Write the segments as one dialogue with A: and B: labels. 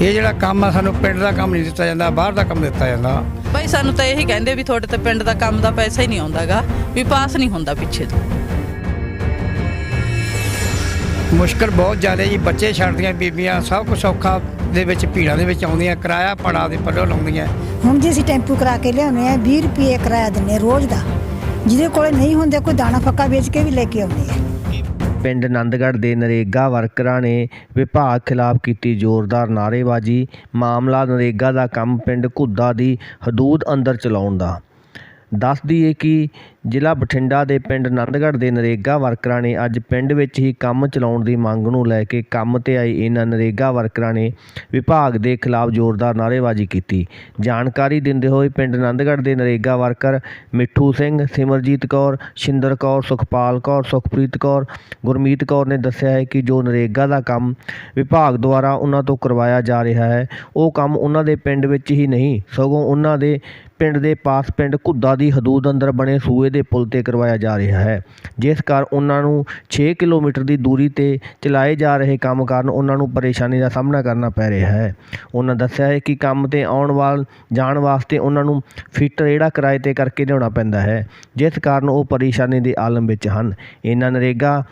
A: ਇਹ ਜਿਹੜਾ ਕੰਮ ਆ ਸਾਨੂੰ ਪਿੰਡ ਦਾ ਕੰਮ ਨਹੀਂ ਦਿੱਤਾ ਜਾਂਦਾ ਬਾਹਰ ਦਾ ਕੰਮ ਦਿੱਤਾ ਜਾਂਦਾ।
B: ਬਈ ਸਾਨੂੰ ਤਾਂ ਇਹੀ ਕਹਿੰਦੇ ਵੀ ਤੁਹਾਡੇ ਤੇ ਪਿੰਡ ਦਾ ਕੰਮ ਦਾ ਪੈਸਾ ਹੀ ਨਹੀਂ ਆਉਂਦਾਗਾ ਵੀ ਪਾਸ ਨਹੀਂ ਹੁੰਦਾ ਪਿੱਛੇ ਤੋਂ।
A: ਮੁਸ਼ਕਲ ਬਹੁਤ ਜ਼ਿਆਦਾ ਜੀ ਬੱਚੇ ਛੱਡਦੀਆਂ ਬੀਬੀਆਂ ਸਭ ਕੁਝ ਔਖਾ ਦੇ ਵਿੱਚ ਭੀੜਾਂ ਦੇ ਵਿੱਚ ਆਉਂਦੀਆਂ ਕਿਰਾਇਆ ਪੜਾ ਦੇ ਪੱਲੋਂ ਲਾਉਂਦੀਆਂ।
C: ਹੁਣ ਜੇ ਅਸੀਂ ਟੈਂਪੂ ਕਰਾ ਕੇ ਲਿਆਉਂਦੇ ਆ 20 ਰੁਪਏ ਕਿਰਾਇਆ ਦਿੰਨੇ ਰੋਜ਼ ਦਾ। ਜਿਹਦੇ ਕੋਲੇ ਨਹੀਂ ਹੁੰਦੇ ਕੋਈ ਦਾਣਾ ਫੱਕਾ ਵੇਚ ਕੇ ਵੀ ਲੈ ਕੇ ਆਉਂਦੇ ਆ।
D: ਪਿੰਡ ਆਨੰਦਗੜ੍ਹ ਦੇ ਨਰੇਗਾ ਵਰਕਰਾਂ ਨੇ ਵਿਭਾਗ ਖਿਲਾਫ ਕੀਤੀ ਜ਼ੋਰਦਾਰ ਨਾਅਰੇਬਾਜ਼ੀ। ਮਾਮਲਾ ਨਰੇਗਾ ਦਾ ਕੰਮ ਪਿੰਡ ਘੁੱਦਾ ਦੀ ਹਦੂਦ ਅੰਦਰ ਚਲਾਉਣ ਦਾ। ਦੱਸ ਦਈਏ ਕਿ ਜ਼ਿਲ੍ਹਾ ਬਠਿੰਡਾ ਦੇ ਪਿੰਡ ਆਨੰਦਗੜ੍ਹ ਦੇ ਨਰੇਗਾ ਵਰਕਰਾਂ ਨੇ ਅੱਜ ਪਿੰਡ ਵਿੱਚ ਹੀ ਕੰਮ ਚਲਾਉਣ ਦੀ ਮੰਗ ਨੂੰ ਲੈ ਕੇ ਕੰਮ ਤੇ ਆਏ ਇਹਨਾਂ ਨਰੇਗਾ ਵਰਕਰਾਂ ਨੇ ਵਿਭਾਗ ਦੇ ਖਿਲਾਫ ਜ਼ੋਰਦਾਰ ਨਾਅਰੇਬਾਜ਼ੀ ਕੀਤੀ। ਜਾਣਕਾਰੀ ਦਿੰਦੇ ਹੋਏ ਪਿੰਡ ਆਨੰਦਗੜ੍ਹ ਦੇ ਨਰੇਗਾ ਵਰਕਰ ਮਿੱਠੂ ਸਿੰਘ, ਸਿਮਰਜੀਤ ਕੌਰ, ਸ਼ਿੰਦਰ ਕੌਰ, ਸੁਖਪਾਲ ਕੌਰ, ਸੁਖਪ੍ਰੀਤ ਕੌਰ, ਗੁਰਮੀਤ ਕੌਰ ਨੇ ਦੱਸਿਆ ਹੈ ਕਿ ਜੋ ਨਰੇਗਾ ਦਾ ਕੰਮ ਵਿਭਾਗ ਦੁਆਰਾ ਉਹਨਾਂ ਤੋਂ ਕਰਵਾਇਆ ਜਾ ਰਿਹਾ ਹੈ, ਉਹ ਕੰਮ ਉਹਨਾਂ ਦੇ ਪਿੰਡ ਵਿੱਚ ਹੀ ਨਹੀਂ, ਸਗੋਂ ਉਹਨਾਂ ਦੇ ਪਿੰਡ ਦੇ ਪਾਸ ਪਿੰਡ ਘੁੱਦਾ ਦੀ ਹਦੂਦ ਅੰਦਰ ਬਣੇ ਸੂਏ ਦੇ ਪੁਲ ਤੇ ਕਰਵਾਇਆ ਜਾ ਰਿਹਾ ਹੈ। ਜਿਸ ਕਾਰਨ ਉਹਨਾਂ ਨੂੰ 6 ਕਿਲੋਮੀਟਰ ਦੀ ਦੂਰੀ ਤੇ ਚਲਾਏ ਜਾ ਰਹੇ ਕੰਮ ਕਾਰਨ ਉਹਨਾਂ ਨੂੰ ਪਰੇਸ਼ਾਨੀ ਦਾ ਸਾਹਮਣਾ ਕਰਨਾ ਪੈ ਰਿਹਾ ਹੈ। ਉਹਨਾਂ ਦੱਸਿਆ ਹੈ ਕਿ ਕੰਮ ਤੇ ਆਉਣ ਵਾਲ, ਜਾਣ ਵਾਸਤੇ ਉਹਨਾਂ ਨੂੰ ਫਿੱਟ ਜਿਹੜਾ ਕਿਰਾਏ ਤੇ ਕਰਕੇ ਲਿਆਉਣਾ ਪੈਂਦਾ ਹੈ, ਜਿਸ ਕਾਰਨ ਉਹ ਪਰੇਸ਼ਾਨੀ ਦੇ ਆਲਮ ਵਿੱਚ ਹਨ। ਇਹਨਾਂ ਨਰੇਗਾ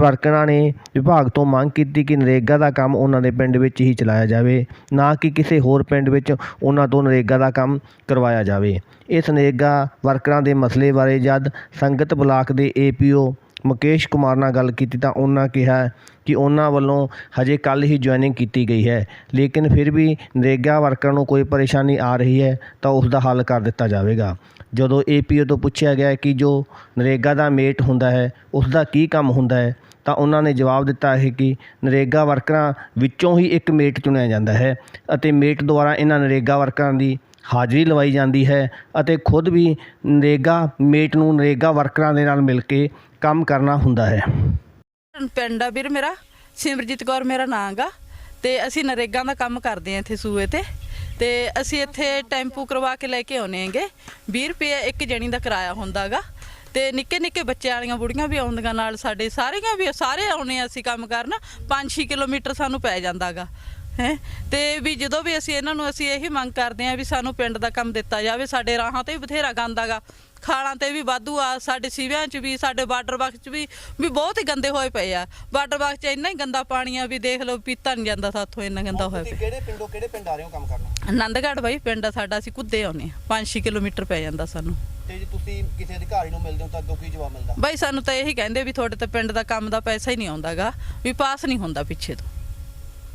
D: ਵਰਕਰਾਂ ਨੇ ਵਿਭਾਗ ਤੋਂ ਮੰਗ ਕੀਤੀ ਕਿ ਨਰੇਗਾ ਦਾ ਕੰਮ ਉਹਨਾਂ ਦੇ ਪਿੰਡ ਵਿੱਚ ਹੀ ਚਲਾਇਆ ਜਾਵੇ, ਨਾ ਕਿ ਕਿਸੇ ਹੋਰ ਪਿੰਡ ਵਿੱਚ ਉਹਨਾਂ ਤੋਂ ਨਰੇਗਾ ਦਾ ਕੰਮ ਕਰਵਾਇਆ ਜਾਵੇ। ਇਸ ਨਰੇਗਾ ਵਰਕਰਾਂ ਦੇ ਮਸਲੇ ਬਾਰੇ ਜਦ ਸੰਗਤ ਬਲਾਕ ਦੇ ਏਪੀਓ ਮੁਕੇਸ਼ ਕੁਮਾਰ ਨਾਲ ਗੱਲ ਕੀਤੀ ਤਾਂ ਉਹਨਾਂ ਕਿਹਾ ਕਿ ਉਹਨਾਂ ਵੱਲੋਂ ਹਜੇ ਕੱਲ ਹੀ ਜੁਆਇਨਿੰਗ ਕੀਤੀ ਗਈ ਹੈ, ਲੇਕਿਨ ਫਿਰ ਵੀ ਨਰੇਗਾ ਵਰਕਰਾਂ ਨੂੰ ਕੋਈ ਪਰੇਸ਼ਾਨੀ ਆ ਰਹੀ ਹੈ ਤਾਂ ਉਸ ਦਾ ਹੱਲ ਕਰ ਦਿੱਤਾ ਜਾਵੇਗਾ। ਜਦੋਂ ਏਪੀਓ ਤੋਂ ਪੁੱਛਿਆ ਗਿਆ ਕਿ ਜੋ ਨਰੇਗਾ ਦਾ ਮੇਟ ਹੁੰਦਾ ਹੈ, ਉਸ ਦਾ ਕੀ ਕੰਮ ਹੁੰਦਾ ਹੈ ਤਾਂ ਉਹਨਾਂ ਨੇ ਜਵਾਬ ਦਿੱਤਾ ਹੈ ਕਿ ਨਰੇਗਾ ਵਰਕਰਾਂ ਵਿੱਚੋਂ ਹੀ ਇੱਕ ਮੇਟ ਚੁਣਿਆ ਜਾਂਦਾ ਹੈ ਅਤੇ ਮੇਟ ਦੁਆਰਾ ਇਹਨਾਂ ਨਰੇਗਾ ਵਰਕਰਾਂ ਦੀ ਹਾਜ਼ਰੀ ਲਵਾਈ ਜਾਂਦੀ ਹੈ ਅਤੇ ਖੁਦ ਵੀ ਨਰੇਗਾ ਮੇਟ ਨੂੰ ਨਰੇਗਾ ਵਰਕਰਾਂ ਦੇ ਨਾਲ ਮਿਲ ਕੇ ਕੰਮ ਕਰਨਾ ਹੁੰਦਾ ਹੈ।
B: ਪਿੰਡ ਆ ਵੀਰ ਮੇਰਾ, ਸਿਮਰਜੀਤ ਕੌਰ ਮੇਰਾ ਨਾਂ ਗਾ ਤੇ ਅਸੀਂ ਨਰੇਗਾ ਦਾ ਕੰਮ ਕਰਦੇ ਆ ਇੱਥੇ ਸੂਏ ਤੇ। ਤੇ ਅਸੀਂ ਇੱਥੇ ਟੈਂਪੂ ਕਰਵਾ ਕੇ ਲੈ ਕੇ ਆਉਨੇ ਹੈਗੇ। 20 ਰੁਪਏ ਇੱਕ ਜਣੀ ਦਾ ਕਿਰਾਇਆ ਹੁੰਦਾਗਾ ਤੇ ਨਿੱਕੇ ਨਿੱਕੇ ਬੱਚੇ ਵਾਲੀਆਂ ਬੁੜੀਆਂ ਵੀ ਆਉਂਦੀਆਂ ਨਾਲ ਸਾਡੇ ਸਾਰੀਆਂ ਵੀ ਸਾਰੇ ਆਉਨੇ ਆ ਅਸੀਂ ਕੰਮ ਕਰਨ 5-6 ਕਿਲੋਮੀਟਰ ਸਾਨੂੰ ਪੈ ਜਾਂਦਾਗਾ ਹੈ? ਤੇ ਵੀ ਜਦੋਂ ਵੀ ਅਸੀਂ ਇਹਨਾਂ ਨੂੰ ਅਸੀਂ ਇਹੀ ਮੰਗ ਕਰਦੇ ਆ ਵੀ ਸਾਨੂੰ ਪਿੰਡ ਦਾ ਕੰਮ ਦਿੱਤਾ ਜਾਵੇ ਸਾਡੇ ਰਾਹਾਂ ਤੇ ਵੀ ਬਥੇਰਾ ਗੰਦਾਗਾ ਖਾਲਾਂ ਤੇ ਵੀ ਵਾਧੂ ਆ ਸਾਡੇ ਸੀਵਿਆਂ 'ਚ ਵੀ ਸਾਡੇ ਵਾਟਰ ਬਾਕਸ 'ਚ ਵੀ ਵੀ ਬਹੁਤ ਹੀ ਗੰਦੇ ਹੋਏ ਪਏ ਆ। ਵਾਟਰ ਬਾਕਸ 'ਚ ਇੰਨਾ ਹੀ ਗੰਦਾ ਪਾਣੀ ਆ ਵੀ ਦੇਖ ਲਓ ਪੀਤਾ ਨਹੀਂ ਜਾਂਦਾ ਸਾਥੋਂ ਇੰਨਾ ਗੰਦਾ ਹੋਇਆ ਪਿਆ।
E: ਕਿਹੜੇ ਪਿੰਡੋਂ ਕਿਹੜੇ ਪਿੰਡ ਆ ਰਹੇ ਹੋ ਕੰਮ ਕਰਨ?
B: ਆਨੰਦਗੜ੍ਹ ਬਾਈ ਪਿੰਡ ਆ ਸਾਡਾ ਅਸੀਂ ਕੁੱਦੇ ਆਉਨੇ ਆ 5-6 ਕਿਲੋਮੀਟਰ ਪੈ ਜਾਂਦਾ ਸਾਨੂੰ।
E: ਤੇ ਜੇ ਤੁਸੀਂ ਕਿਸੇ ਅਧਿਕਾਰੀ ਨੂੰ ਮਿਲਦੇ ਹੋ ਤਾਂ ਅੱਗੋਂ ਕੀ ਜਵਾਬ ਮਿਲਦਾ?
B: ਬਾਈ ਸਾਨੂੰ ਤਾਂ ਇਹੀ ਕਹਿੰਦੇ ਵੀ ਤੁਹਾਡੇ ਤੇ ਪਿੰਡ ਦਾ ਕੰਮ ਦਾ ਪੈਸਾ ਹੀ ਨਹੀਂ ਆਉਂਦਾਗਾ ਵੀ ਪਾਸ ਨਹੀਂ ਹੁੰਦਾ ਪਿੱਛੇ ਤੋਂ।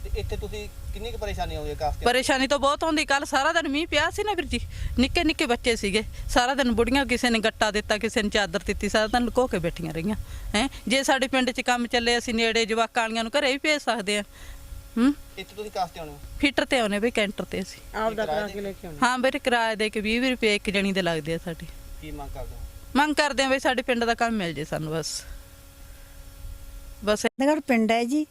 E: ਤੇ ਇੱਥੇ ਤੁਸੀਂ ਕਿੰਨੀ ਕੁ ਪਰੇਸ਼ਾਨੀ ਆਉਂਦੀ ਹੈ ਕਰਕੇ
B: ਪਰੇਸ਼ਾਨੀ ਤਾਂ ਬਹੁਤ ਹੁੰਦੀ ਕੱਲ ਸਾਰਾ ਦਿਨ ਮੀਂਹ ਪਿਆ ਸੀ ਨਾ ਵੀਰ ਜੀ। ਨਿੱਕੇ ਨਿੱਕੇ ਬੱਚੇ ਸੀਗੇ। ਸਾਰਾ ਦਿਨ ਬੁੜੀਆਂ ਕਿਸੇ ਨੇ ਗੱਟਾ ਦਿੱਤਾ ਕਿਸੇ ਨੇ ਚਾਦਰ ਦਿੱਤੀ ਸਾਰਾ ਦਿਨ ਲੁਕੋ ਕੇ ਬੈਠੀਆਂ ਰਹੀਆਂ ਹੈ। ਜੇ ਸਾਡੇ ਪਿੰਡ 'ਚ ਕੰਮ ਚੱਲੇ ਅਸੀਂ ਨੇੜੇ ਜਵਾਕਾਂ ਵਾਲੀਆਂ ਨੂੰ ਘਰੇ ਵੀ ਭੇਜ ਸਕਦੇ ਆ ਹੂੰ?
E: ਇੱਥੇ ਤੁਸੀਂ ਕਾਸ ਤੇ ਆਉਣੇ ਹੋ?
B: ਫੀਟਰ ਤੇ ਆਉਨੇ ਵੀ ਕੈਂਟਰ ਤੇ ਅਸੀਂ।
E: ਆਪਦਾ ਕਰਾ ਕੇ ਲੈ ਕੇ
B: ਹਾਂ ਵੀਰੇ ਕਿਰਾਏ ਦੇ ਕੇ 20 ਰੁਪਏ ਇੱਕ ਜਣੀ ਦੇ ਲੱਗਦੇ ਆ ਸਾਡੇ।
E: ਕੀ ਮੰਗ ਕਰਦੇ ਹੋ?
B: ਮੰਗ ਕਰਦੇ ਆ ਵੀ ਸਾਡੇ ਪਿੰਡ ਦਾ ਕੰਮ ਮਿਲ ਜੇ ਸਾਨੂੰ ਬਸ। ਬਸ
C: ਨਗੜ ਪਿੰਡ ਹੈ ਜੀ।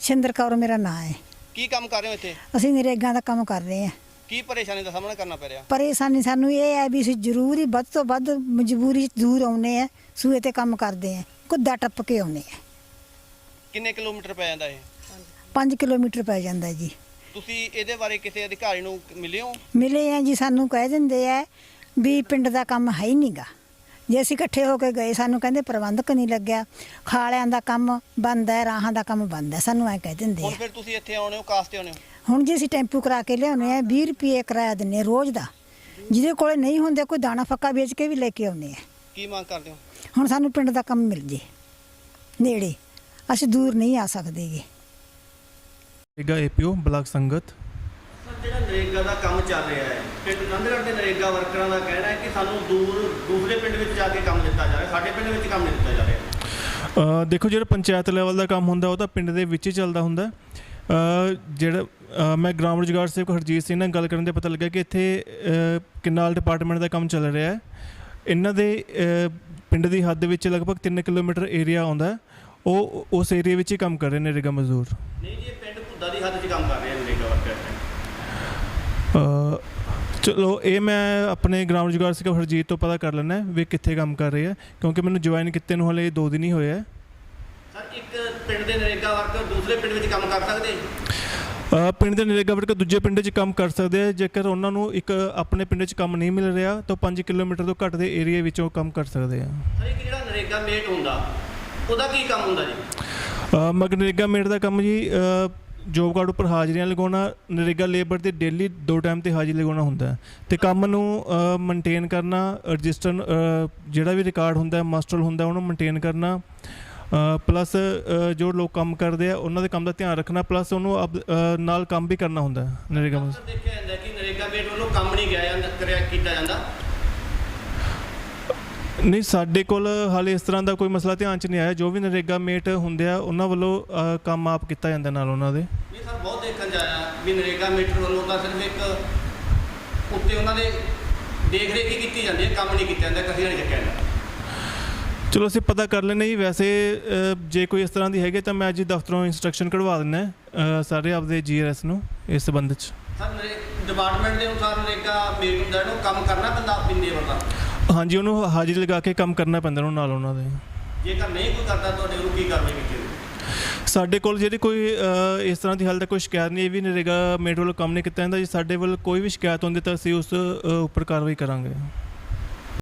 C: ਸ਼ਿੰਦਰ ਕੌਰ ਮੇਰਾ ਨਾਂ ਹੈ।
E: ਕੀ ਕੰਮ ਕਰ ਰਹੇ ਹੋ ਇੱਥੇ?
C: ਅਸੀਂ ਨਰੇਗਾ ਦਾ ਕੰਮ ਕਰ ਰਹੇ ਹਾਂ।
E: ਕੀ ਪਰੇਸ਼ਾਨੀ ਦਾ ਸਾਹਮਣਾ ਕਰਨਾ ਪੈ ਰਿਹਾ?
C: ਪਰੇਸ਼ਾਨੀ ਸਾਨੂੰ ਇਹ ਹੈ ਵੀ ਅਸੀਂ ਜ਼ਰੂਰੀ ਵੱਧ ਤੋਂ ਵੱਧ ਮਜਬੂਰੀ ਦੂਰ ਆਉਨੇ ਆ ਸੂਏ ਤੇ ਕੰਮ ਕਰਦੇ ਆ ਕੁੱਦਾ ਟੱਪ ਕੇ ਆਉਨੇ ਆ
E: ਕਿੰਨੇ ਕਿਲੋਮੀਟਰ ਪੈ ਜਾਂਦਾ ਇਹ?
C: 5 ਕਿਲੋਮੀਟਰ ਪੈ ਜਾਂਦਾ ਜੀ।
E: ਤੁਸੀਂ ਇਹਦੇ ਬਾਰੇ ਕਿਸੇ ਅਧਿਕਾਰੀ ਨੂੰ ਮਿਲੇ ਹੋ?
C: ਮਿਲੇ ਆ ਜੀ ਸਾਨੂੰ ਕਹਿ ਦਿੰਦੇ ਆ ਵੀ ਪਿੰਡ ਦਾ ਕੰਮ ਹੈ ਹੀ ਨਹੀਂਗਾ ਜੇ ਅਸੀਂ ਇਕੱਠੇ ਹੋ ਕੇ ਗਏ ਸਾਨੂੰ ਕਹਿੰਦੇ ਪ੍ਰਬੰਧਕ ਨਹੀਂ ਲੱਗਿਆ। ਖਾਲਿਆਂ ਦਾ ਕੰਮ ਬੰਦ ਹੈ ਰਾਹਾਂ ਦਾ ਕੰਮ ਬੰਦ ਹੈ ਸਾਨੂੰ ਐ ਕਹਿ ਦਿੰਦੇ
E: ਹੁਣ
C: ਆ।
E: ਫਿਰ ਤੁਸੀਂ ਇੱਥੇ ਆਉਣੇ ਹੋ ਕਾਸ ਤੇ ਆਉਣੇ ਹੋ?
C: ਹੁਣ ਜੇ ਅਸੀਂ ਟੈਂਪੂ ਕਰਾ ਕੇ ਲਿਆਉਨੇ ਆ 20 ਰੁਪਏ ਕਿਰਾਇਆ ਦਿੰਨੇ ਆ ਰੋਜ਼ ਦਾ। ਜਿਹਦੇ ਕੋਲੇ ਨਹੀਂ ਹੁੰਦੇ ਕੋਈ ਦਾਣਾ ਫੱਕਾ ਵੇਚ ਕੇ ਵੀ ਲੈ ਕੇ ਆਉਨੇ ਆ।
E: ਕੀ ਮੰਗ ਕਰਦੇ ਹੋ?
C: ਹੁਣ ਸਾਨੂੰ ਪਿੰਡ ਦਾ ਕੰਮ ਮਿਲ ਜੇ। ਨੇੜੇ। ਅਸੀਂ ਦੂਰ ਨਹੀਂ ਆ ਸਕਦੇਗੇ
F: NREGA APO block Sangat.
E: Sir ਜਿਹੜਾ ਨਰੇਗਾ ਦਾ ਕੰਮ ਚੱਲ ਰਿਹਾ ਹੈ ਪਿੰਡ ਨੰਦਗੜ੍ਹ ਦੇ ਨਰੇਗਾ ਵਰਕਰਾਂ ਦਾ ਕਹਿਣਾ ਹੈ ਕਿ ਸਾਨੂੰ ਦੂਰ ਦੂਸਰੇ ਪਿੰਡ ਵਿੱਚ ਜਾ ਕੇ ਕੰਮ ਦਿੱਤਾ ਜਾ ਰਿਹਾ ਸਾਡੇ ਪਿੰਡ ਵਿੱਚ ਕੰਮ ਨਹੀਂ ਦਿੱਤਾ ਜਾ ਰਿਹਾ।
F: ਅ, ਦੇਖੋ ਜਿਹੜਾ ਪੰਚਾਇਤ ਲੈਵਲ ਦਾ ਕੰਮ ਹੁੰਦਾ ਉਹ ਤਾਂ ਪਿੰਡ ਦੇ ਵਿੱਚ ਹੀ ਚੱਲਦਾ ਹੁੰਦਾ। ਅ, ਜਿਹੜਾ ਮੈਂ ਗ੍ਰਾਮ ਰੁਜ਼ਗਾਰ ਸੇਵਕ ਹਰਜੀਤ ਸਿੰਘ ਨਾਲ ਗੱਲ ਕਰਨ ਤੇ ਪਤਾ ਲੱਗਾ ਕਿ ਇੱਥੇ ਕਿਨਾਲ ਡਿਪਾਰਟਮੈਂਟ ਦਾ ਕੰਮ ਚੱਲ ਰਿਹਾ ਹੈ। ਇਹਨਾਂ ਦੇ ਪਿੰਡ ਦੀ ਹੱਦ ਵਿੱਚ ਲਗਭਗ 3 ਕਿਲੋਮੀਟਰ ਏਰੀਆ ਆਉਂਦਾ। ਉਹ ਉਸ ਏਰੀਆ ਵਿੱਚ ਹੀ ਕੰਮ ਕਰ ਰਹੇ ਨੇ ਨਰੇਗਾ ਮਜ਼ਦੂਰ।
E: ਨਹੀਂ ਜੀ ਭੁੱਦਾ ਦੀ ਹੱਦ 'ਚ ਕੰਮ ਕਰ ਰਹੇ ਨੇ ਨਰੇਗਾ ਵਰਕਰ
F: ਅ, ਚਲੋ ਇਹ ਮੈਂ ਆਪਣੇ ਗ੍ਰਾਮ ਰੁਜ਼ਗਾਰ ਸੇਵਕ ਹਰਜੀਤ ਤੋਂ ਪਤਾ ਕਰ ਲੈਣਾ ਵੀ ਕਿੱਥੇ ਕੰਮ ਕਰ ਰਹੇ ਆ ਕਿਉਂਕਿ ਮੈਨੂੰ ਜੁਆਇਨ ਕੀਤੇ ਨੂੰ ਹਲੇ 2 ਦਿਨ ਹੀ ਹੋਏ ਆ।
E: ਸਰ ਇੱਕ ਪਿੰਡ ਦੇ ਨਰੇਗਾ ਵਰਕਰ ਦੂਸਰੇ ਪਿੰਡ ਵਿੱਚ ਕੰਮ ਕਰ ਸਕਦੇ?
F: ਪਿੰਡ ਦੇ ਨਰੇਗਾ ਵਰਕਰ ਦੂਜੇ ਪਿੰਡ 'ਚ ਕੰਮ ਕਰ ਸਕਦੇ ਆ ਜੇਕਰ ਉਹਨਾਂ ਨੂੰ ਇੱਕ ਆਪਣੇ ਪਿੰਡ 'ਚ ਕੰਮ ਨਹੀਂ ਮਿਲ ਰਿਹਾ ਤਾਂ 5 ਕਿਲੋਮੀਟਰ ਤੋਂ ਘੱਟ ਦੇ ਏਰੀਆ ਵਿੱਚੋਂ ਕੰਮ ਕਰ ਸਕਦੇ ਆ।
E: ਸਰ ਇੱਕ ਜਿਹੜਾ ਨਰੇਗਾ ਮੇਟ ਹੁੰਦਾ ਉਹਦਾ ਕੀ ਕੰਮ ਹੁੰਦਾ ਜੀ?
F: ਮਗਨਰੇਗਾ ਮੇਟ ਦਾ ਕੰਮ ਜੀ ਜੋਬ ਕਾਰਡ ਉੱਪਰ ਹਾਜ਼ਰੀਆਂ ਲਗਾਉਣਾ, ਨਰੇਗਾ ਲੇਬਰ 'ਤੇ ਡੇਲੀ ਦੋ ਟਾਈਮ ਤੇ ਹਾਜ਼ਰੀ ਲਗਾਉਣਾ ਹੁੰਦਾ ਹੈ। ਤੇ ਕੰਮ ਨੂੰ ਮੇਨਟੇਨ ਕਰਨਾ ਰਜਿਸਟਰ ਜਿਹੜਾ ਵੀ ਰਿਕਾਰਡ ਹੁੰਦਾ ਮਾਸਟਰ ਹੁੰਦਾ, ਉਹਨੂੰ ਮੇਨਟੇਨ ਕਰਨਾ ਪਲੱਸ ਜੋ ਲੋਕ ਕੰਮ ਕਰਦੇ ਆ, ਉਹਨਾਂ ਦੇ ਕੰਮ ਦਾ ਧਿਆਨ ਰੱਖਣਾ ਪਲੱਸ ਉਹਨੂੰ ਅਬ- ਨਾਲ ਕੰਮ ਵੀ ਕਰਨਾ ਹੁੰਦਾ ਨਰੇਗਾ ਵਿੱਚ
E: ਦੇਖਿਆ ਜਾਂਦਾ ਕਿ ਨਰੇਗਾ ਮੇਟ ਵੱਲੋਂ ਕੰਮ ਨਹੀਂ ਗਿਆ ਜਾਂਦਾ ਕਰਿਆ, ਕੀਤਾ ਜਾਂਦਾ।
F: ਨਹੀਂ ਸਾਡੇ ਕੋਲ ਹਾਲੇ ਇਸ ਤਰ੍ਹਾਂ ਦਾ ਕੋਈ ਮਸਲਾ ਧਿਆਨ ਚ ਨਹੀਂ ਆਇਆ। ਜੋ ਵੀ ਨਰੇਗਾ ਮੇਟ ਹੁੰਦੇ ਆ ਉਹਨਾਂ ਵੱਲੋਂ ਅ, ਕੰਮ ਆਪ ਕੀਤਾ ਜਾਂਦਾ ਨਾਲ ਉਹਨਾਂ ਦੇ।
E: ਇਹ ਸਰ ਬਹੁਤ ਦੇਖਣ 'ਚ ਆਇਆ ਵੀ ਨਰੇਗਾ ਮੀਟਰ ਵੱਲੋਂ ਤਾਂ ਸਿਰਫ ਇੱਕ ਉੱਤੇ ਉਹਨਾਂ ਦੇ ਦੇਖ ਰੇਖ ਹੀ ਕੀਤੀ ਜਾਂਦੀ ਹੈ ਕੰਮ ਨਹੀਂ ਕੀਤਾ ਜਾਂਦਾ ਕਸੀ ਨਹੀਂ ਚੱਕਿਆ ਜਾਂਦਾ
F: ਚਲੋ ਅਸੀਂ ਪਤਾ ਕਰ ਲੈਂਦੇ ਜੀ। ਵੈਸੇ ਅ, ਜੇ ਕੋਈ ਇਸ ਤਰ੍ਹਾਂ ਦੀ ਹੈਗੇ ਤਾਂ ਮੈਂ ਅੱਜ ਹੀ ਦਫ਼ਤਰੋਂ ਇੰਸਟਰਕਸ਼ਨ ਕਢਵਾ ਅ, ਸਾਰੇ ਆਪਦੇ ਜੀਆਰਐਸ ਨੂੰ ਇਸ ਸੰਬੰਧ ਚ।
E: ਸਰ ਡਿਪਾਰਟਮੈਂਟ ਦੇ ਅਨੁਸਾਰ ਨਰੇਗਾ ਮੇਟ ਹੁੰਦਾ ਇਹਨੂੰ ਕੰਮ ਕਰਨਾ ਪੈਂਦਾ ਆਪਣੀ ਲੇਬਰ ਦਾ
F: ਹਾਂਜੀ ਉਹਨੂੰ ਹਾਜ਼ਰੀ ਲਗਾ ਕੇ ਕੰਮ ਕਰਨਾ ਪੈਂਦਾ ਉਹਨੂੰ ਨਾਲ ਉਹਨਾਂ ਦੇ।
E: ਜੇਕਰ ਨਹੀਂ ਕੋਈ ਕਰਦਾ ਤੁਹਾਡੇ ਵੱਲੋਂ ਕੀ ਕਾਰਵਾਈ ਕੀਤੀ
F: ਸਾਡੇ ਕੋਲ ਜਿਹੜੀ ਕੋਈ ਇਸ ਤਰ੍ਹਾਂ ਦੀ ਹਾਲ ਤੱਕ ਕੋਈ ਸ਼ਿਕਾਇਤ ਨਹੀਂ ਇਹ ਵੀ ਨਰੇਗਾ ਮੇਟ ਵੱਲੋਂ ਕੰਮ ਨਹੀਂ ਕੀਤਾ ਜਾਂਦਾ। ਜੇ ਸਾਡੇ ਵੱਲ ਕੋਈ ਵੀ ਸ਼ਿਕਾਇਤ ਹੁੰਦੀ ਤਾਂ ਅਸੀਂ ਉਸ ਉੱਪਰ ਕਾਰਵਾਈ ਕਰਾਂਗੇ।